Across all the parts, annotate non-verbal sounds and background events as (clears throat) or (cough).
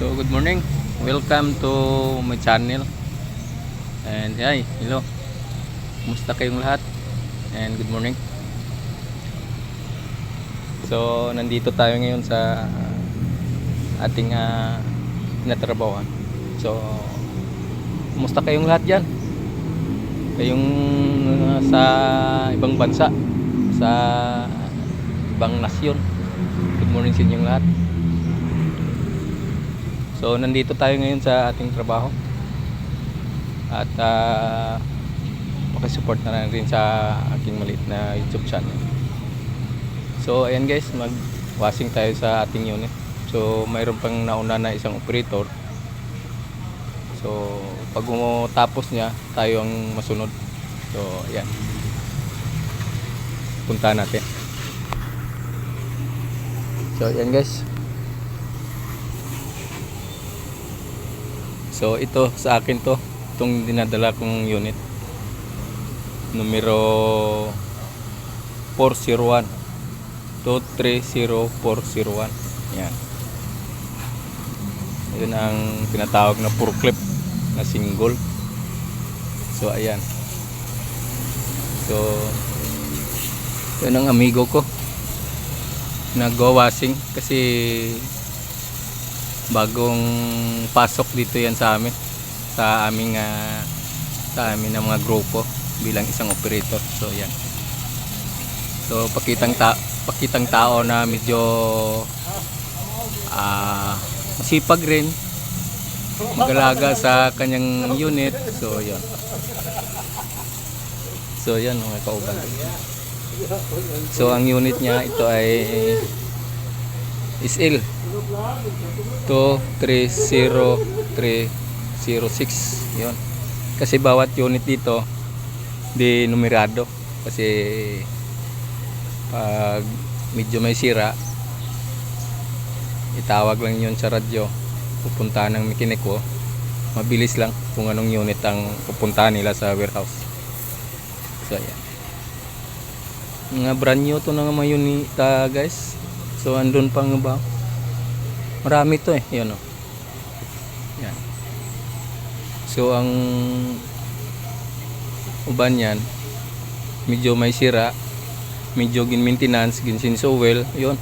So good morning. Welcome to my channel. And hi, hello. Kumusta kayong lahat? And good morning. So nandito tayo ngayon sa ating uh, tinatrabawan. So kumusta kayong lahat diyan? Kayong uh, sa ibang bansa, sa ibang nasyon. Good morning sa inyong lahat. So nandito tayo ngayon sa ating trabaho. At uh, pakisupport na rin sa aking maliit na YouTube channel. So ayan guys, mag-washing tayo sa ating unit. So mayroon pang nauna na isang operator. So pag tapos niya, tayo ang masunod. So ayan. Punta natin. So ayan guys. So ito sa akin to, itong dinadala kong unit. Numero 401 230401. Yan. Yun ang tinatawag na clip na single. So ayan. So yun ang amigo ko. Nag-washing kasi bagong pasok dito yan sa amin. Sa aming ah, sa amin ng mga grupo bilang isang operator. So yan. So pakitang ta pakitang tao na medyo ah masipag rin. Magalaga sa kanyang unit. So yan so yan mga kauban. So ang unit niya ito ay is L 230306 yun. Kasi bawat unit dito di numerado. Kasi pag medyo may sira itawag lang yun sa radyo. Pupunta ng mekaniko mabilis lang kung anong unit ang pupuntahan nila sa warehouse. So ayan. Mga brand new to ng mga unita guys so andun pang ba? Marami to eh yun oh. Yan. So ang uban yan medyo may sira medyo gin maintenance gin sinsowel yun.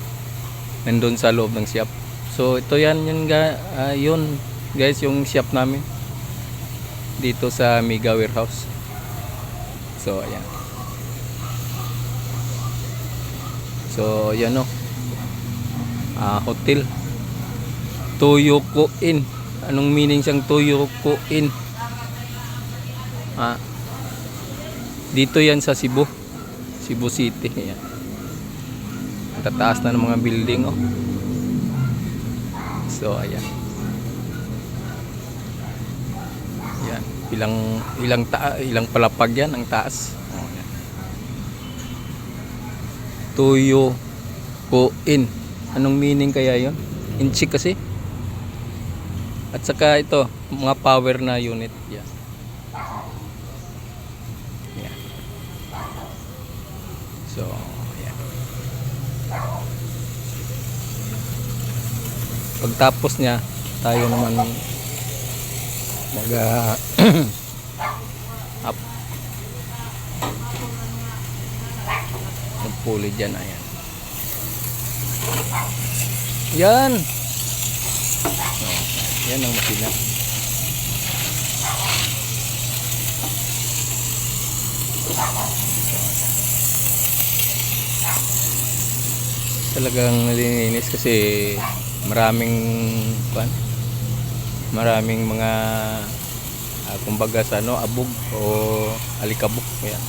Nandun sa loob ng shop. So ito yan yun, ga, ah, yun guys yung shop namin. Dito sa Mega Warehouse. So ayan. So yan oh ah, hotel. Toyoko Inn anong meaning siyang Toyoko Inn ah, dito yan sa Cebu. Cebu City yan tataas na ng mga building oh. So ayan. Yan ilang ilang ta ilang palapag yan ang taas. Oh, yan. Toyoko Inn anong meaning kaya yon inchi kasi at saka ito, mga power na unit. Yan. Yan. So, yan. Pagtapos niya, tayo naman mag uh, (clears throat) up. Magpuli dyan, ayan. Yan! Yan ang makina. Talagang nalininis kasi maraming kwan, maraming mga ah, kumbaga sa ano, abog o alikabok. Yan.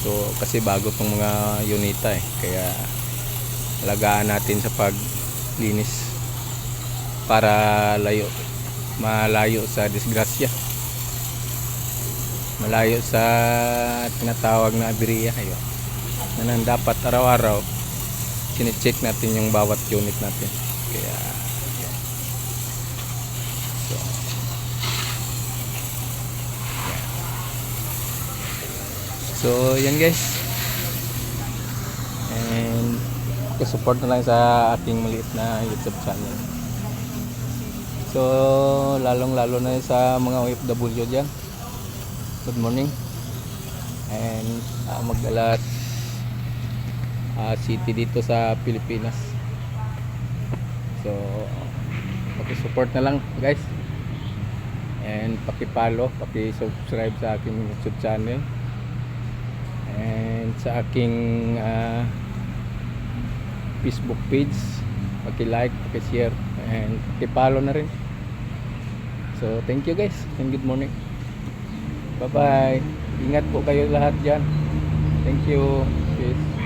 So kasi bago tong mga unita eh. Kaya alagaan natin sa paglinis para layo malayo sa disgrasya. Malayo sa tinatawag na aberya ayun na nang dapat araw-araw sine-check natin yung bawat unit natin. Kaya so yan. so yan guys and support na lang sa ating maliit na youtube channel So, lalong-lalo na sa mga OFW dyan. Good morning. And uh, Magdalat ah, city dito sa Pilipinas. So, paki-support na lang guys. And paki-follow, paki-subscribe sa aking YouTube channel. And sa aking ah, Facebook page, paki-like, paki-share, and paki-follow na rin. So, thank you guys and good morning. Bye-bye. Ingat po kayo lahat dyan. Thank you. Peace.